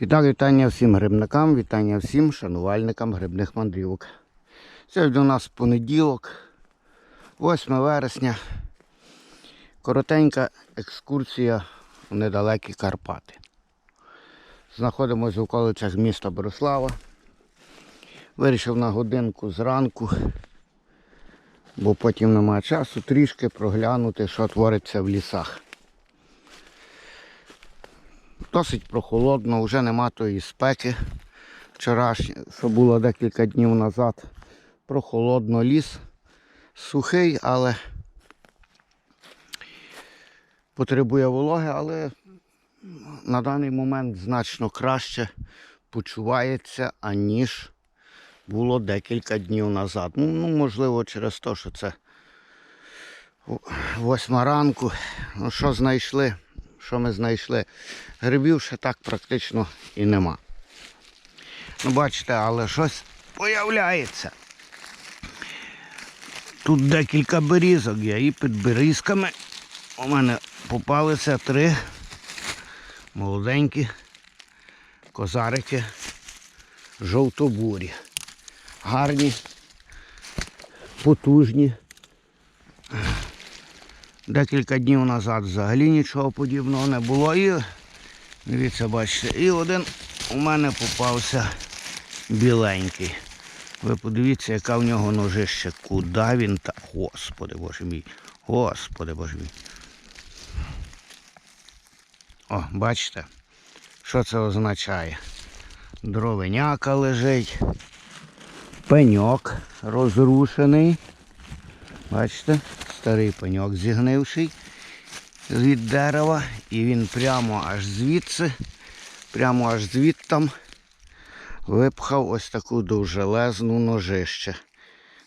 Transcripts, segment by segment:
І вітання всім грибникам, вітання всім шанувальникам грибних мандрівок. Сьогодні у нас понеділок, 8 вересня. Коротенька екскурсія у недалекі Карпати. Знаходимося в околицях міста Борислава. Вирішив на годинку зранку, бо потім немає часу трішки проглянути, що твориться в лісах. Досить прохолодно, вже нема тої спеки вчорашньої, що було декілька днів назад. Прохолодно ліс, сухий, але потребує вологи, але на даний момент значно краще почувається, аніж було декілька днів назад. Ну, ну можливо, через те, що це восьма ранку. Ну, що знайшли? Що ми знайшли? Грибів ще так практично і нема. Ну, бачите, але щось появляється. Тут декілька берізок є і під берізками у мене попалися три молоденькі козарики жовтобурі. Гарні, потужні. Декілька днів назад взагалі нічого подібного не було. І дивіться, бачите, і один у мене попався біленький. Ви подивіться, яка в нього ножище. Куди він так? Господи боже мій. Господи боже мій. О, бачите, що це означає? Дровеняка лежить, пеньок розрушений. Бачите, старий пеньок зігнивший від дерева. І він прямо аж звідси, прямо аж звідтам випхав ось таку довжелезну ножище.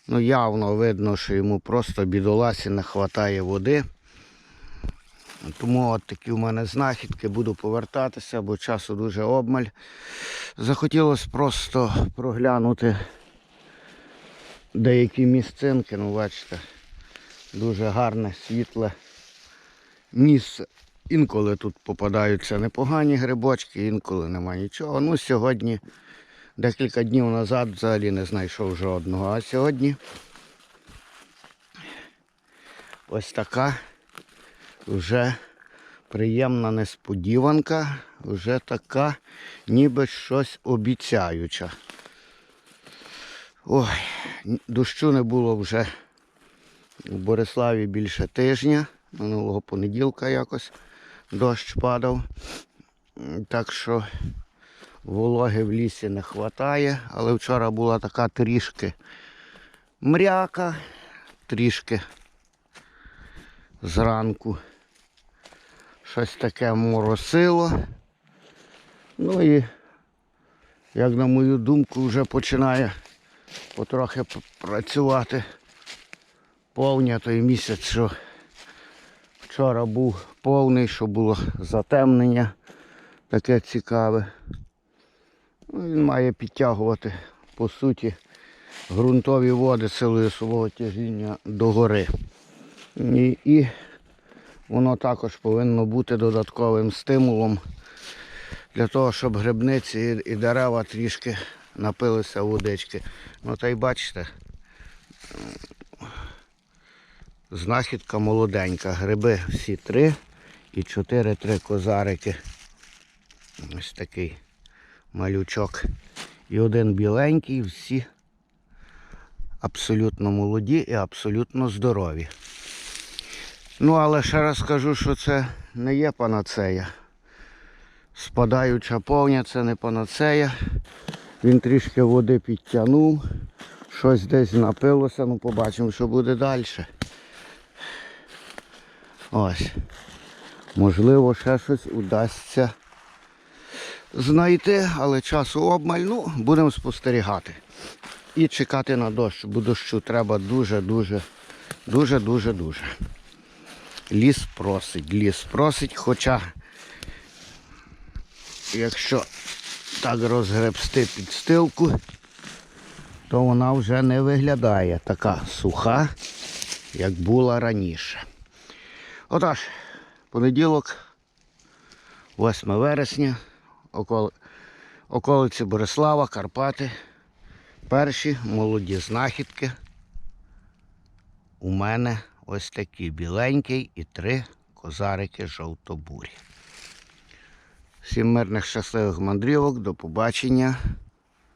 Ну, явно видно, що йому просто бідоласі не вистачає води. Тому от такі в мене знахідки, буду повертатися, бо часу дуже обмаль. Захотілося просто проглянути деякі місцинки, ну бачите, дуже гарне, світле місце. Інколи тут попадаються непогані грибочки, інколи нема нічого. Ну, сьогодні, декілька днів назад взагалі не знайшов жодного. А сьогодні ось така вже приємна несподіванка, вже така, ніби щось обіцяюча. Ой, дощу не було вже у Бориславі більше тижня, минулого понеділка якось дощ падав. Так що вологи в лісі не вистачає, але вчора була така трішки мряка, трішки зранку щось таке моросило. Ну і, як на мою думку, вже починає потрохи працювати повня той місяць, що вчора був повний, що було затемнення таке цікаве. Ну, він має підтягувати, по суті, ґрунтові води силою свого тяжіння догори. І, і воно також повинно бути додатковим стимулом для того, щоб грибниці і- і дерева трішки напилися водички. Ну та й бачите, знахідка молоденька. Гриби всі три і чотири-три козарики. Ось такий малючок. І один біленький, всі абсолютно молоді і абсолютно здорові. Ну, але ще раз скажу, що це не є панацея. Спадаюча повня це не панацея. Він трішки води підтягнув, щось десь напилося, ну побачимо, що буде далі. Ось. Можливо, ще щось удасться знайти, але часу обмаль, ну, будемо спостерігати. І чекати на дощ, бо дощу треба дуже-дуже, дуже-дуже дуже. Ліс просить, ліс просить, хоча якщо так розгребсти підстилку, то вона вже не виглядає така суха, як була раніше. Отож, понеділок, 8 вересня, околи, околиці Борислава, Карпати. Перші молоді знахідки. У мене ось такі біленький і три козарики жовтобурі. Всім мирних щасливих мандрівок, до побачення.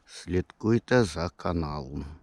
Слідкуйте за каналом.